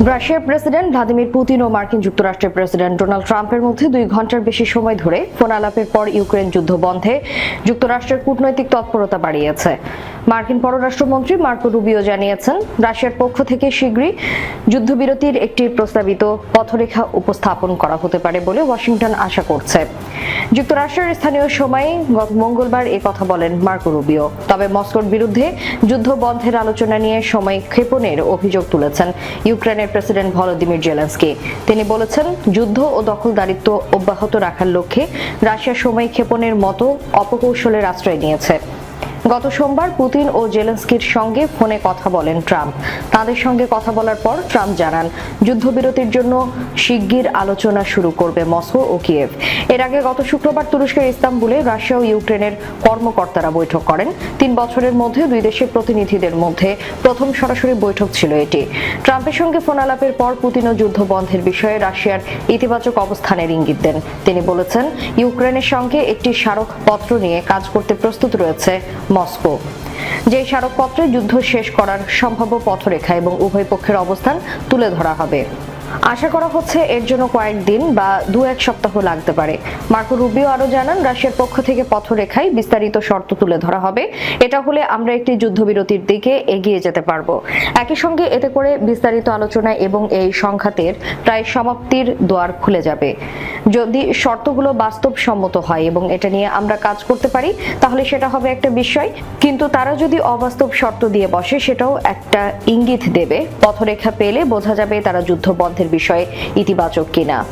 রাশিয়ার president Vladimir Putin ও মার্কিন যুক্তরাষ্ট্রের প্রেসিডেন্ট ডোনাল্ড ট্রাম্পের মধ্যে দুই ঘণ্টার বেশি সময় ধরে ফোন আলাপের পর ইউক্রেন যুদ্ধ বন্ধে যুক্তরাষ্ট্রের কূটনৈতিক তৎপরতা বাড়িয়েছে। মার্কিন পররাষ্ট্রমন্ত্রী মার্কো রুবিও জানিয়েছেন, রাশিয়ার পক্ষ থেকে শীঘ্রই যুদ্ধবিরতির একটি প্রস্তাবিত পথরেখা উপস্থাপন করা হতে পারে বলে ওয়াশিংটন আশা করছে। যুক্তরাষ্ট্রের স্থানীয় সময়ে গত মঙ্গলবার এ কথা বলেন মার্কো রুবিও। তবে মস্কোর বিরুদ্ধে যুদ্ধ বন্ধের আলোচনা নিয়ে সময় ক্ষেপণের অভিযোগ তুলেছেন ইউক্রেনের প্রেসিডেন্ট ভলোদিমির জেলেন্সকি। তিনি বলেছেন, যুদ্ধ ও দখলদারিত্ব অব্যাহত রাখার লক্ষ্যে রাশিয়া সময় ক্ষেপণের মতো অপকৌশলের আশ্রয় নিয়েছে। গত সোমবার পুতিন ও জেলেন্সকির সঙ্গে ফোনে কথা বলেন ট্রাম্প। তাদের সঙ্গে কথা বলার পর ট্রাম্প জানান, যুদ্ধবিরতির জন্য শিগগির আলোচনা শুরু করবে মস্কো ও কিয়েভ। এর আগে গত শুক্রবার তুরস্কের ইস্তাম্বুলে রাশিয়া ও ইউক্রেনের কর্মকর্তারা বৈঠক করেন। তিন বছরের মধ্যে দুই দেশের প্রতিনিধিদের মধ্যে প্রথম সরাসরি বৈঠক ছিল এটি। ট্রাম্পের সঙ্গে ফোন আলাপের পর পুতিন ও যুদ্ধ বন্ধের বিষয়ে রাশিয়ার ইতিবাচক অবস্থানের ইঙ্গিত দেন। তিনি বলেছেন, ইউক্রেনের সঙ্গে একটি স্মারকপত্র নিয়ে কাজ করতে প্রস্তুত রয়েছে মস্কো। যে স্মারকপত্রে যুদ্ধ শেষ করার সম্ভাব্য পথরেখা এবং উভয় পক্ষের অবস্থান তুলে ধরা হবে। আশা করা হচ্ছে এর জন্য কয়েকদিন বা দু এক সপ্তাহ লাগতে পারে। মার্কো রুবিও আরও জানান, রাশিয়ার পক্ষ থেকে পথরেখায় বিস্তারিত শর্ত তুলে ধরা হবে। এটা হলে আমরা একটি যুদ্ধবিরতির দিকে এগিয়ে যেতে পারব। একই সঙ্গে এতে করে বিস্তারিত আলোচনা এবং এই সংঘাতের প্রায় সমাপ্তির দ্বার খুলে যাবে। যদি শর্তগুলো বাস্তবসম্মত হয় এবং এটা নিয়ে আমরা কাজ করতে পারি, তাহলে সেটা হবে একটা বিষয়। কিন্তু তারা যদি অবাস্তব শর্ত দিয়ে বসে, সেটাও একটা ইঙ্গিত দেবে। পথরেখা পেলে বোঝা যাবে তারা যুদ্ধ বন্ধের বিষয়ে ইতিবাচক কিনা।